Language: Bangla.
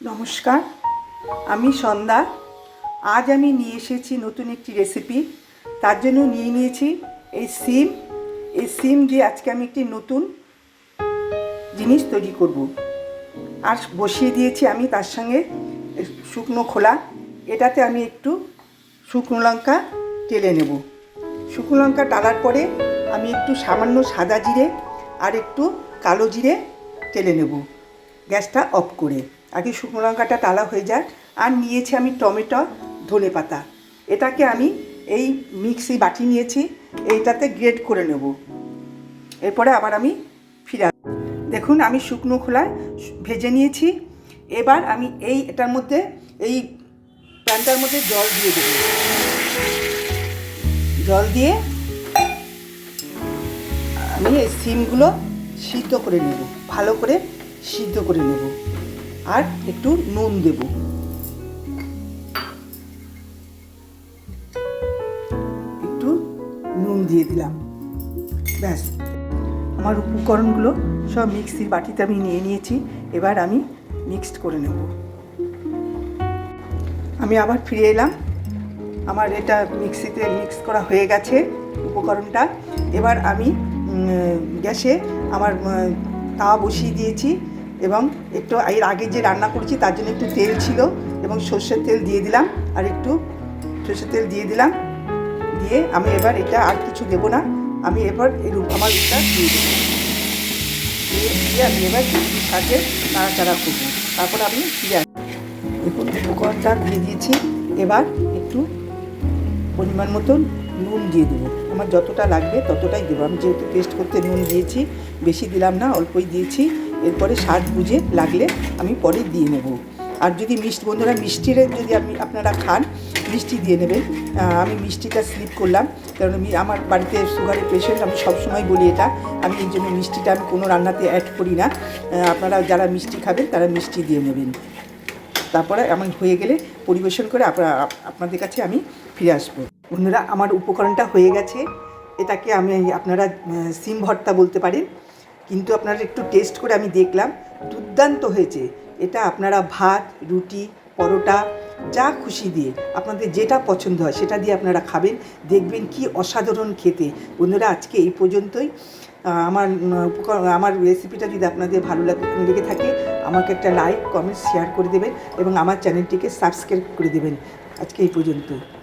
নমস্কার, আমি সন্ধ্যা। আজ আমি নিয়ে এসেছি নতুন একটি রেসিপি তার জন্য নিয়ে নিয়েছি এই সিম। এই সিম দিয়ে আজকে আমি একটি নতুন জিনিস তৈরি করব। আর বসিয়ে দিয়েছি আমি তার সঙ্গে শুকনো খোলা। এটাতে আমি একটু শুকনো লঙ্কা টেলে নেব। শুকনো লঙ্কা টালার পরে আমি একটু সামান্য সাদা জিরে আর একটু কালো জিরে টেলে নেব। গ্যাসটা অফ করে। আগে শুকনো লঙ্কাটা টালা হয়ে যায় আর নিয়েছি আমি টমেটো ধনে পাতা। এটাকে আমি এই মিক্সি বাটি নিয়েছি, এইটাতে গ্রেড করে নেব। এরপরে আবার আমি ফিরে। দেখুন, আমি শুকনো খোলায় ভেজে নিয়েছি। এবার আমি এই এটার মধ্যে, এই প্যানটার মধ্যে জল দিয়ে দেবো। জল দিয়ে আমি এই সিমগুলো সিদ্ধ করে নেব, ভালো করে সিদ্ধ করে নেব। আর একটু নুন দেব। একটু নুন দিয়ে দিলাম। ব্যাস। আমার উপকরণগুলো সব মিক্সির বাটিতে আমি নিয়ে নিয়েছি। এবার আমি মিক্সড করে নেব। আমি আবার ফিরে এলাম। আমার এটা মিক্সিতে মিক্স করা হয়ে গেছে উপকরণটা। এবার আমি গ্যাসে আমার তাওয়া বসিয়ে দিয়েছি। এবং একটু এর আগে যে রান্না করেছি তার জন্য একটু তেল ছিল এবং সর্ষের তেল দিয়ে দিলাম আর একটু সর্ষের তেল দিয়ে দিলাম। দিয়ে আমি এবার এটা আর কিছু দেবো না। আমি এবার এর আমার এটা দিয়ে দেবো। দিয়ে দিয়ে আমি এবার সাথে নাড়াচাড়া করব। তারপর আমি আসব। দেখুন উপকরণটা দিয়ে দিয়েছি। এবার একটু পরিমাণ মতন নুন দিয়ে দেবো। আমার যতটা লাগবে ততটাই দেবো। আমি যেহেতু টেস্ট করতে নুন দিয়েছি, বেশি দিলাম না, অল্পই দিয়েছি। এরপরে স্বাদ বুঝে লাগলে আমি পরে দিয়ে নেব। আর যদি মিষ্টি, বন্ধুরা, মিষ্টির যদি আপনি, আপনারা খান, মিষ্টি দিয়ে নেবেন। আমি মিষ্টিটা স্লিপ করলাম, কারণ আমি, আমার বাড়িতে সুগারের পেশেন্ট আমি সবসময় বলি এটা। আমি এই জন্য মিষ্টিটা আমি কোনো রান্নাতে অ্যাড করি না। আপনারা যারা মিষ্টি খাবেন, তারা মিষ্টি দিয়ে নেবেন। তারপরে আমার হয়ে গেলে পরিবেশন করে আপনাদের কাছে আমি ফিরে আসব। বন্ধুরা, আমার উপকরণটা হয়ে গেছে। এটাকে আমি, আপনারা সিম ভর্তা বলতে পারেন। কিন্তু আপনারা একটু টেস্ট করে আমি দেখলাম, দুর্দান্ত হয়েছে। এটা আপনারা ভাত, রুটি, পরোটা, যা খুশি দিয়ে, আপনাদের যেটা পছন্দ হয় সেটা দিয়ে আপনারা খাবেন, দেখবেন কি অসাধারণ খেতে। বন্ধুরা, আজকে এই পর্যন্তই। আমার আমার রেসিপিটা যদি আপনাদের ভালো লাগ- লেগে থাকে, আমাকে একটা লাইক কমেন্ট শেয়ার করে দেবেন এবং আমার চ্যানেলটিকে সাবস্ক্রাইব করে দেবেন। আজকে এই পর্যন্ত।